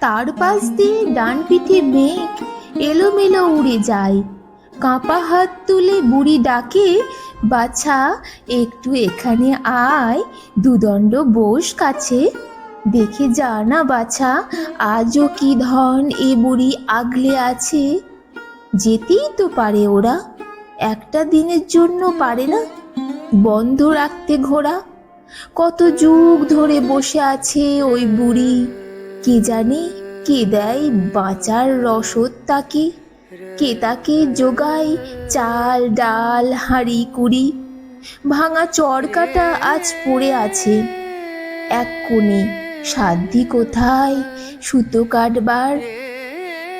তার পাশ দিয়ে ডান পিঠে মেঘ এলোমেলো উড়ে যায়। কাঁপা হাত তুলে বুড়ি ডাকে, বাছা, একটু এখানে আয়, দুদণ্ড বোস কাছে। দেখে যা না বাছা, আজও কি ধন এ বুড়ি আগলে আছে। যেতেই তো পারে ওরা, একটা দিনের জন্য পারে না। বন্ধ রাখতে ঘোড়া? কত যুগ ধরে বসে আছে ওই বুড়ি। কে জানে কে দেয় বাঁচার রসদ তাকে? কে তাকে জোগায় চাল, ডাল, হাঁড়ি, কুড়ি? ভাঙা চরকাটা আজ পড়ে আছে। এক কোণে সাধ্যি কোথায় সুতো কাটবার?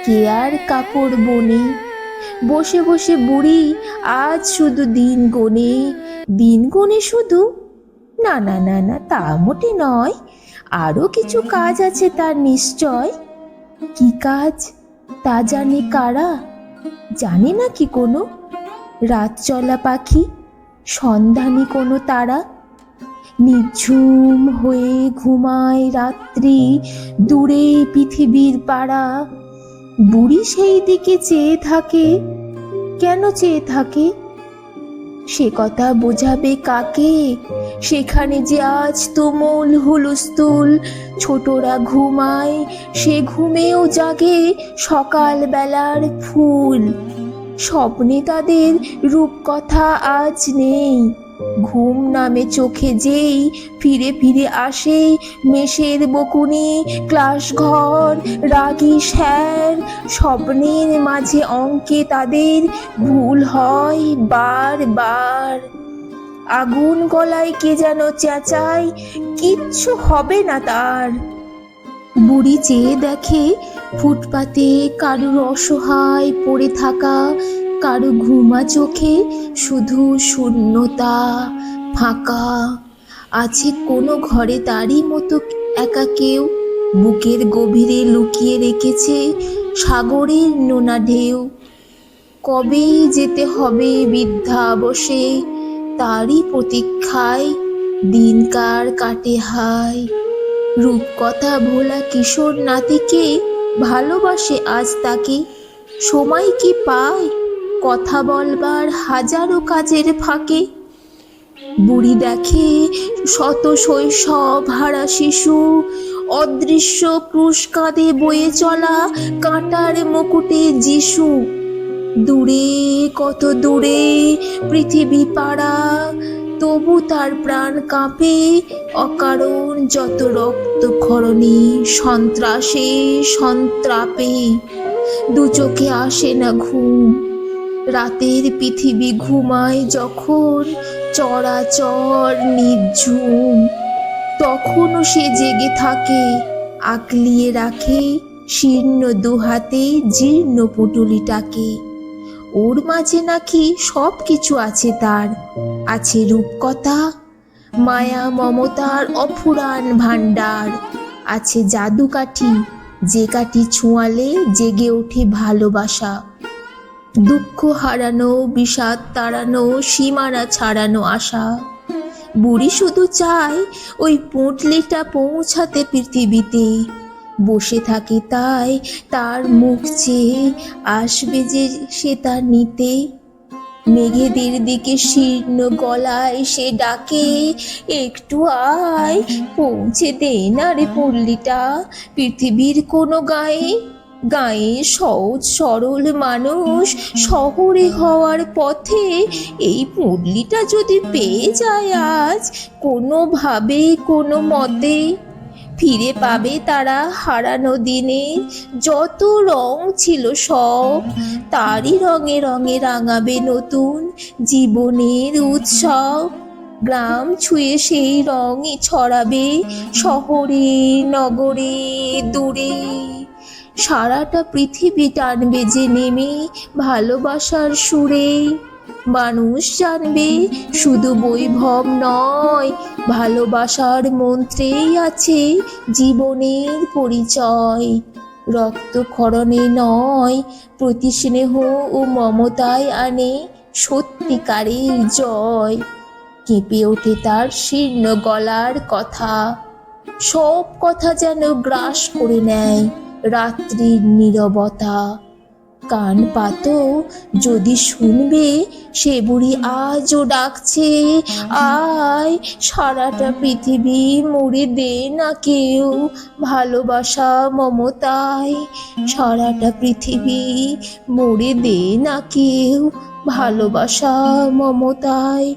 কে আর কাপড় বনে? বসে বসে বুড়ি আজ শুধু দিন গোনে। দিন গোনে শুধু? না না না না, তা মোটে নয়। আরও কিছু কাজ আছে তার নিশ্চয়। কি কাজ? তা জানে কারা? জানে না কি কোনো? রাত চলা পাখি? সন্ধানী কোনো তারা? নিঝুম হয়ে ঘুমায় রাত্রি দূরে পৃথিবীর পাড়া। বুড়ি সেই দিকে চেয়ে থাকে। কেন চেয়ে থাকে? সে কথা বোঝাবে কাকে? সেখানে যে আজ তুমুল হুলুস্তুল ছোটরা ঘুমায়, সে ঘুমেও জাগে সকালবেলার ফুল। স্বপ্নে তাদের রূপকথা আজ নেই। ঘুম নামে চোখে যেই ফিরে ফিরে আসে মেষের বকুনি, ক্লাস ঘর, রাগী স্যার, স্বপ্নের মাঝে অঙ্কে তাদের ভুল হয় বার বার। আগুন গলায় কে যেন চেঁচায়, কিচ্ছু হবে না তার। বুড়ি চেয়ে দেখে ফুটপাতে কারুর অসহায় পড়ে থাকা কারও ঘুমা চোখে শুধু শূন্যতা। ফাঁকা আছে কোনো ঘরে তারই মতো একা কেউ। বুকের গভীরে লুকিয়ে রেখেছে সাগরের নোনা ঢেউ। কবেই যেতে হবে বৃদ্ধা বসে তারই প্রতীক্ষায় দিনকার কাটে হায়। রূপকথা ভোলা কিশোর নাতিকে ভালোবাসে আজ তাকে। সময় কি পায়? কথা বলবার হাজারো কাজের ফাঁকে বুড়ি দেখে শত শৈশব হারা শিশু, অদৃশ্য ক্রুশ কাঁধে বয়ে চলা কাঁটার মুকুটে যিশু। দূরে, কত দূরে, পৃথিবী পাড়া, তবু তার প্রাণ কাঁপে অকারণ যত রক্তক্ষরণী সন্ত্রাসে সন্ত্রাপে। দু চোখে আসে না ঘুম, রাতের পৃথিবী ঘুমায় যখন চরাচর নিঝুম তখনও সে জেগে থাকে, আকলিয়ে রাখে, শীর্ণ দুহাতে জীর্ণ পুটুলিটাকে। ওর মাঝে নাকি সব কিছু আছে তার, আছে রূপকথা, মায়া, মমতার অফুরান ভাণ্ডার, আছে জাদু কাঠি যে কাঠি ছোঁয়ালে জেগে ওঠে ভালোবাসা। দুঃখ হারানো, বিষাদ তাড়ানো, সীমানা ছাড়ানো আশা। বুড়ি শুধু চায় ওই পুঁটলিটা পৌঁছাতে পৃথিবীতে। বসে থাকে তাই তার মুখ চেয়ে, আসবে যে সে তার নিতে। মেঘেদের দিকে শীর্ণ গলায় সে ডাকে, একটু আয়, পৌঁছে দে না রে পল্লীটা পৃথিবীর কোনো গায়ে। গায়ে সহজ সরল মানুষ শহরে হওয়ার পথে এই পুডলিটা যদি পেয়ে যায় আজ, কোনোভাবে, কোনো মতে ফিরে পাবে তারা হারানো দিনে। যত রং ছিল সব, তারই রঙে রঙে রাঙাবে নতুন জীবনের উৎসব। গ্রাম ছুঁয়ে সেই রঙই ছড়াবে শহরে, নগরে, দূরে। সারাটা পৃথিবী টানবে যে নেমে ভালোবাসার সুরে। মানুষ জানবে শুধু বৈভব নয়, ভালোবাসার মন্ত্রেই আছে জীবনের পরিচয়। রক্তক্ষরণে নয়, প্রতি স্নেহ ও মমতায় আনে সত্যিকারের জয়। কেঁপে ওঠে তার শীর্ণ গলার কথা। সব কথা যেন গ্রাস করে নেয়। রাত্রির নীরবতা। কান পাতো যদি শুনবে, সে বুড়ি আজও ডাকছে। আয়, সারাটা পৃথিবী মুড়ে দে না কেউ। ভালোবাসা মমতায়, সারাটা পৃথিবী মুড়ে দে না কেউ। ভালোবাসা মমতায়।